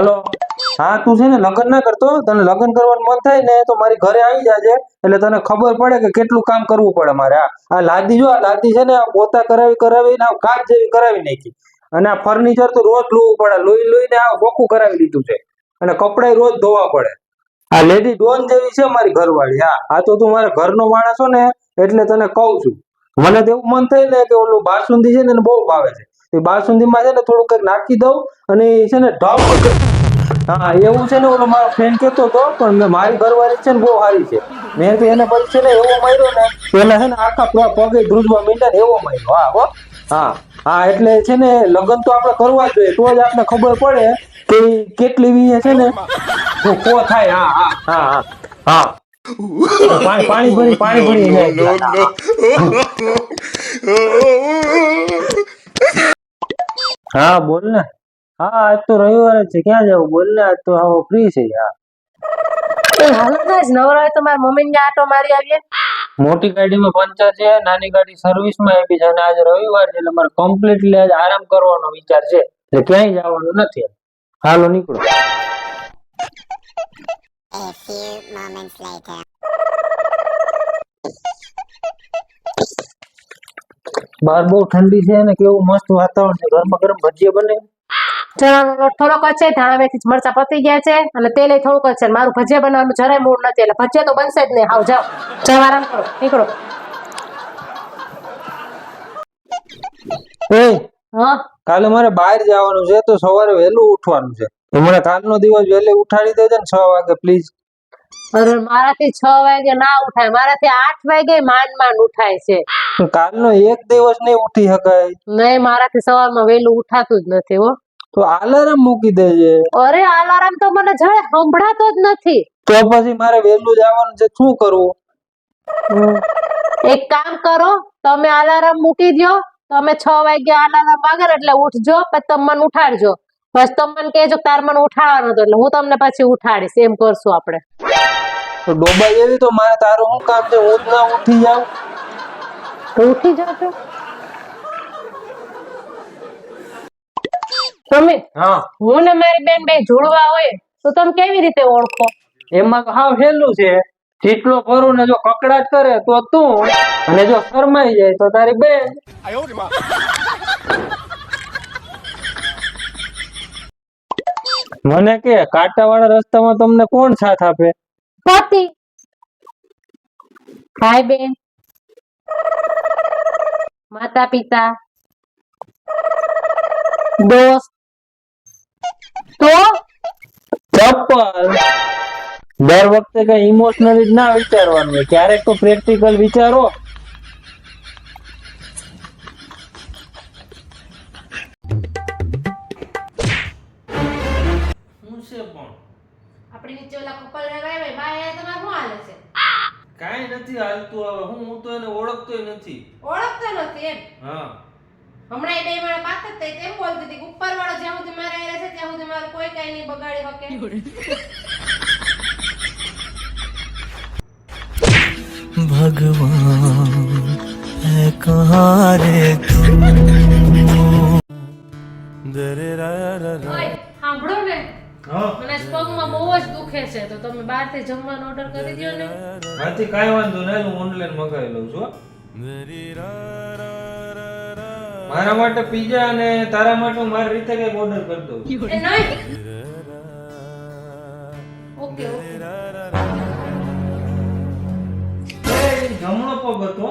Hello. હા, તું છે ને લગ્ન ના કરતો? તને લગ્ન કરવાનું મન થાય ને, તો મારી ઘરે આવી જાજે. એટલે તને ખબર પડે કે કેટલું કામ કરવું પડે મારે આ લાદી જો, આ લાદી છે ને પોતા કરાવી કરાવી ને કાચ જેવી કરાવી નાખી. અને આ ફર્નિચર તો રોજ લોવું પડે. લોહી લોહીને આ બોખું કરાવી લીધું છે. અને કપડાય રોજ ધોવા પડે. આ લેડી ડોન જેવી છે મારી ઘરવાળી, હા. આ તો તું મારા ઘરનો માણસ છો ને, એટલે તને કહું છું. મને તો એવું મન થાય ને કે ઓલું બાસુંદી છે ને બહુ ભાવે છે. એ બાસુંદીમાં છે ને થોડું કંઈક નાખી દઉં અને એ છે ને ઢબ હા, એવું છે ને ઓલો મારો ફ્રેન્ડ કહેતો હતો, પણ મેં મારી ઘરવાળી છે ને બહુ સારી છે. મેં તો એને પછી છે ને એવો માર્યો ને, પેલા છે ને આખા પગે ધ્રુજવા માંડ્યા ને એવો માર્યો. હા, હો. હા હા, એટલે છે ને લગ્ન તો આપણે કરવા જ જોઈએ, તો જ આપણે ખબર પડે કે કેટલી વી છે ને તો કો થાય. હા હા હા હા પાણી ભરી પાણી ભરી. હા બોલ ને. હા આજ તો રવિવાર જ છે. ક્યાં જવું? બોલ ને આજ તો હવે ફ્રી છે યાર. હાલો આજ નવરા હોય તો મારા મમ્મીને ને આટો મારી આવીએ. મોટી ગાડીમાં પંચર છે નાની ગાડી સર્વિસમાં આપી છે અને આજે રવિવાર છે એટલે મારે કમ્પ્લીટલી આજ આરામ કરવાનો વિચાર છે. એટલે ક્યાંય જવાનું નથી. હાલો નીકળો. A few moments later. બહાર બહુ ઠંડી છે ને કેવું મસ્ત વાતાવરણ છે. ગરમા ગરમ ભજીયા બને. ચણાનો લોટ થોડોક છે ધાણા મેથી મરચા પતી ગયા છે અને તેલ થોડુંક છે. મારું ભજીયા બનાવવાનું જરાય મૂડ નથી એટલે ભજીયા તો બનશે જ નહીં. હાવ જાઓ. જાઓ આરામ કરો. નીકળો. એ હા? કાલે મારે બહાર જવાનું છે તો સવારે વહેલું ઉઠવાનું છે. મને કાલનો દિવસ વહેલી ઉઠાડી દેજો ને છ વાગે પ્લીઝ અરે મારાથી છ વાગે ના ઉઠાય. મારાથી આઠ વાગે માંડ માંડ ઉઠાય છે. કાલનો એક દિવસ નહીં ઉઠી શકાય? નહીં મારાથી સવારમાં વહેલું ઉઠાતું જ નથી હો. તો અલાર્મ મૂકી દેજે. અરે અલાર્મ તો મને જરાય સંભળાતો જ નથી. તો પછી મારે વહેલું જવાનું છે શું કરવું એક કામ કરો તમે અલાર્મ મૂકી દ્યો. તમે છ વાગે અલાર્મ વાગે એટલે ઉઠજો પછી તમે મને ઉઠાડજો. બસ તમે મને કહેજો કે તાર મને ઉઠાડવાનો હતો એટલે હું તમને પછી ઉઠાડીશ. એમ કરશું આપણે. તો ડોબા જેવી તો મારે તારું શું કામ છે? હું જ ના ઉઠી જાઉં? તો ઉઠી જાજો. તમે હા. હું ને મારી બેન બે જોડવા હોય તો તમે કેવી રીતે ઓળખો? એમાં તો હાવ હેલું છે. જેટલો ફરું ને જો કકડાટ કરે તો તું અને જો શરમાઈ જાય તો તારી બેન. મને કે કાંટાવાળા રસ્તામાં તમને કોણ સાથ આપે? પતિ. ભાઈ બેન. માતા પિતા દોસ્ત. તો? ચપ્પલ. દર વખતે કઈ ઇમોશનલી જ ના વિચારવાનું હોય. ક્યારેક તો પ્રેક્ટિકલ વિચારો. શું છે પણ? આપણી નીચે ઓલા કપલ રહેવાય ભાઈ. તમારે શું હાલે છે? કાંઈ નથી હાલતું હવે હું હું તો એને ઓળખતોય નથી ઓળખતો નથી એમ હા હમણાં એ બે મારા પાક જ થઈ તેમ બોલતી હતી ઉપર વાળો જ્યાં સુધી મારે હારે છે ત્યાં સુધી મારું કોઈ કઈ નહીં બગાડી શકે भगवान है कहाँ रे પગમાં બહુ જ દુખે છે. તો તમે બહારથી જમવાનો ઓર્ડર કરી દો ને. મારથી કાંઈ વાંધો નહીં હું ઓનલાઈન મંગાવી લઉં છું મારા માટે પીઝા અને તારા માટે મારી રીતે કંઈક ઓર્ડર કરી દઉં ઓકે ઓકે. જમણો પગ હતો.